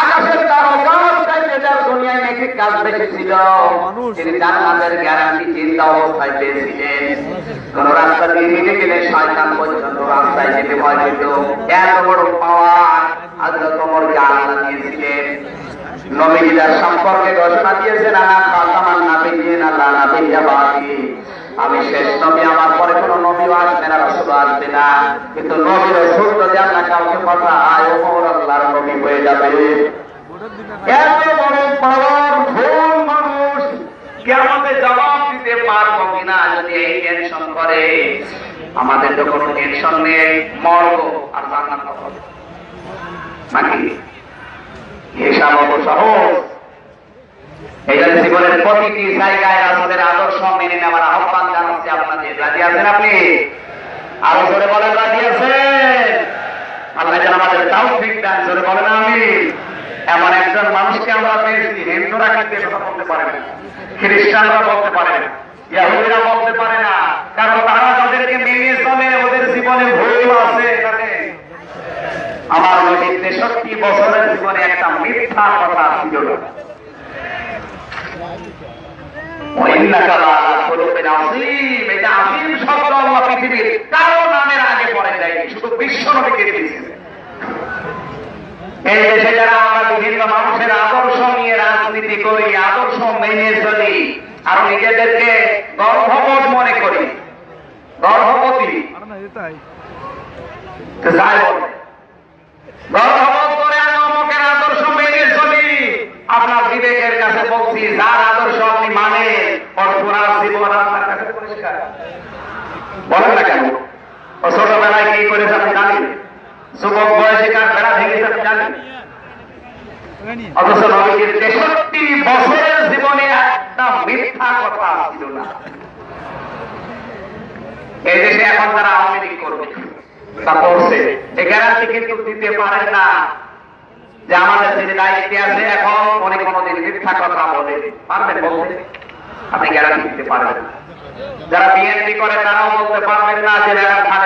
আকাশের তারকার চাইতে যার দুনিয়ায় নাকি কাজ বেশি ছিল তিনি জান্নাতের গ্যারান্টি চিন্তা অবস্থায় পেয়েছিলেন। কোন রাস্তা দিয়ে হেঁটে গেলে শয়তান পর্যন্ত রাস্তায় যেতে ভয় পেত। এত বড় পাওয়ার আজকে তোমারকে আল্লাহ দিয়েছিলেন। নবীদের সম্পর্কে ঘোষণা দিয়েছেন আনা খাতামান নাবিয়িন আল্লাহ নাবিয়্যা বাকি আমি শেষ নবী আমার পরে কোন নবী আসবে না রাসূল আসবে না। কিন্তু নবী রাসূল যদি আল্লাহ কাউকে পাঠায় ওমর আল্লাহর নবী হয়ে যাবে। এত বড় পাওয়ার ফুল মানুষ কেমনে জবাব দিতে পারব কিনা যদি এই টেনশন করে? আমাদের তো কোনো টেনশন নেই, মরবো আর জান্নাত পাবো। নাকি? হিসাব সহজ। এই জীবনের প্রতিটি জায়গায় রাসূলের আদর্শ মেনে নেওয়ার আহ্বান জানাচ্ছি আপনাদের। রাজি আছেন আপনি? আরও ধরে বলেন, রাজি আছে আল্লাহ যেন আমাদের তাও ঠিক দেন ধরে বলেন আমি এমন একজন মানুষকে আমরা পেয়েছি, হিন্দুরা কিন্তু কথা বলতে পারে না, খ্রিস্টানরা বলতে পারে না, ইয়াহুদিরা বলতে পারে না, কারণ তারা তাদেরকে মেনে চলে, ওদের জীবনে ভুল আছে আমার নদীর তেষট্টি বছরের জীবনে একটা মিথ্যা কথা ছিল না। এটা আসিম শব্দ আল্লাহ পৃথিবীর। কারণ বিশ্ব করি, আদর্শ মেনে চলি, আর নিজেদেরকে গর্ভবোধ মনে করি, গর্ভবতী। তো যাই বলে, গর্ভবোধ করে আমি আদর্শ মেনে চলি। আপনার বিবেকের কাছে বলছি, যার আদর্শ আপনি পরিষ্কার। বলেন না কেন? ছোটবেলায় কি করেছে আপনি জানেন যুবক বয়সে কার বেড়া ভেঙেছে আপনি জানেন অথচ নবীজির তেষট্টি বছরের জীবনে একটা মিথ্যা কথা ছিল না। এই দেশে এখন তারা আওয়ামী লীগ করবে। তা করছে। এ গ্যারান্টি কিন্তু দিতে না। যে আমাদের দায়িত্বে আছে, এখন উনি কোনোদিন মিথ্যা কথা বলে আপনি গ্যারান্টি দিতে পারবেন যারা বিএনপি করে, তারাও বলতে পারবেন না যে খালেদা